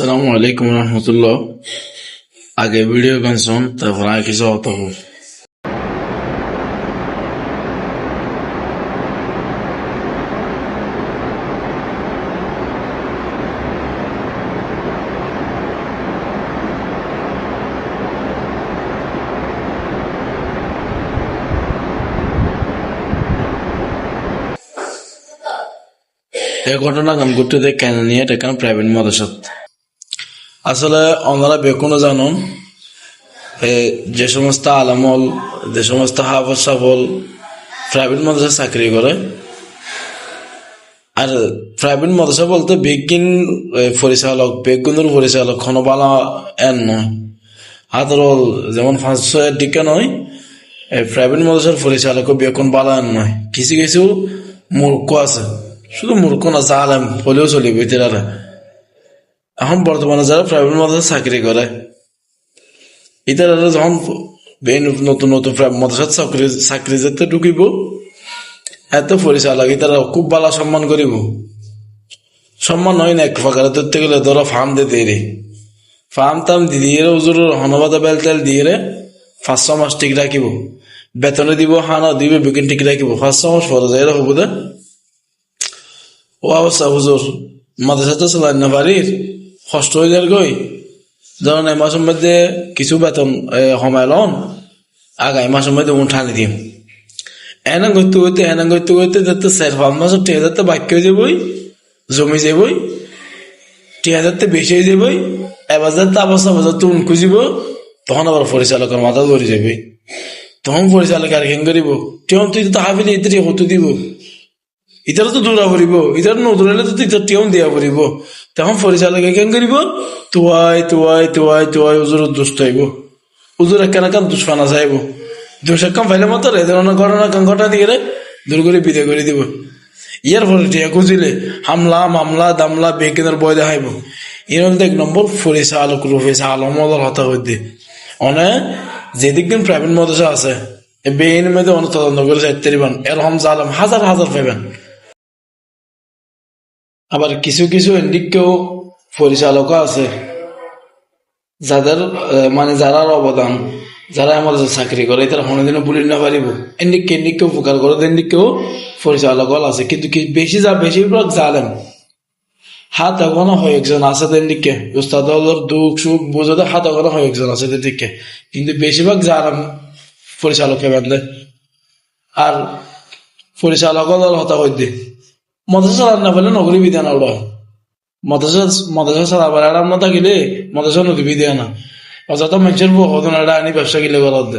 আসসালামু আলাইকুম রহমতুল্লাহ আগে ভিডিও গান শুন তারপর আগে কিছু হত হোক এই ঘটনা গান করতে দেখ কেন নিয়ে এটা কেন প্রাইভেট মাদ্রাসাত আসলে ওনারা বেকুনো জানুন যে সমস্ত আলামল, যে সমস্ত হাফজ সাফল প্রাইভেট মাদ্রাসা চাকরি করে, আর প্রাইভেট মাদ্রাসা বলতে বেগিন পরিচালক বেগুনের পরিচালক, খনবালা এন নয় হাতের যেমন পাঁচ ছয়ের দিকে নয় প্রাইভেট মাদ্রাসার পরিচালক বেগুন বালা এন নয়, কিছু কিছু মূর্খ আছে, শুধু মূর্খ না, জালেম হলেও চলিবে এটারা এখন বর্তমানে যারা প্রাইভেট মাদ্রাসা চাকরি করে ইতারা যখন নতুন নতুন মাদ্রাসা চাকরি চাকরি যেতে ঢুকিব, এত পরিচালক ইতারা খুব ভালো সম্মান করিব। সম্মান হয় না, এক প্রকারে ধরতে গেলে ধরো ফার্ম দিতে রে। ফার্ম টাম দিয়ে উজুর হনবাদা বেল তেল দিয়ে রে, পাঁচ ছ মাস ঠিক রাখিব। বেতনে দিব, হানা দিব বিকিন ঠিক রাখিব। পাঁচ ছ মাস পরে যাই হব দে। ও অবস্থা, হুজুর মাদ্রাসা তো চালাই না বাড়ির? কষ্ট হয়ে যার গই ধরেন এই মাসের মধ্যে কিছু বেতন সময় লন আগামী মাসের মধ্যে উঠানি দিম এনে করতে করতে এনে করতে করতে যাতে চার পাঁচ মাসের টিয়া যাতে বাক্য যাবই, জমি যাবই টিয়া যাতে বেশি হয়ে যাবই এবার যাতে অবস্থা যাতে উন খুঁজিব তখন আবার পরিচালকের মাথা ধরে যাবে তখন পরিচালক আর কেন করিব তখন তুই তো হাফিলি এতে হতো দিব। ইতার তো দৌড়া পড়িব ইতার নদৌড়ালে তো ইতার টিয়ন দিয়া পড়িব। তখন পরিচালকে কেন করিব? তুয়াই তুয়াই তুয়াই তুয়াই উজুর দুষ্ট হইব উজুর একখানা কাম দুষ্পানা চাইব দুষ কাম ফাইলে মতো রে ধরনের ঘটনা কাম ঘটা দিয়ে রে দূর করে বিদায় করে দিব। ইয়ার পরে টিয়া খুঁজিলে, হামলা, মামলা, দামলা বেকিনের বয় দেখাইব। এর মধ্যে এক নম্বর পরিচালক রূপে আলমদল হতা হইতে অনে যেদিক দিন প্রাইভেট মদসা আছে বেইন মধ্যে অনেক তদন্ত করে চাইতে পারবেন এরকম জালাম হাজার হাজার পাবেন আবার কিছু কিছু এন্ডিককেও পরিচালকও আছে। যাদের মানে যারা অবদান যারা আমাদের চাকরি করে তারা কোনোদিনও বলি না পারিব এন্ডিককে এন্ডিককে উপকার করে এন্ডিককেও পরিচালক আছে। কিন্তু বেশি যা বেশিরভাগ জালেন হাত এখনও হয় একজন আছে এন্ডিককে উস্তাদ হলোর দুঃখ, সুখ বোঝাতে হাত এখনও হয় একজন আছে দিকে কিন্তু বেশিরভাগ জালেন পরিচালকে বেঁধে আর পরিচালক হতা হইতে মদসা চালান না পেলে নগরী বিধান ওরা মদসা মদসা চালাবার আর আমরা থাকিলে মদসা নদী বিধান না অযথা মানুষের বহু আনি ব্যবসা গিলে গলত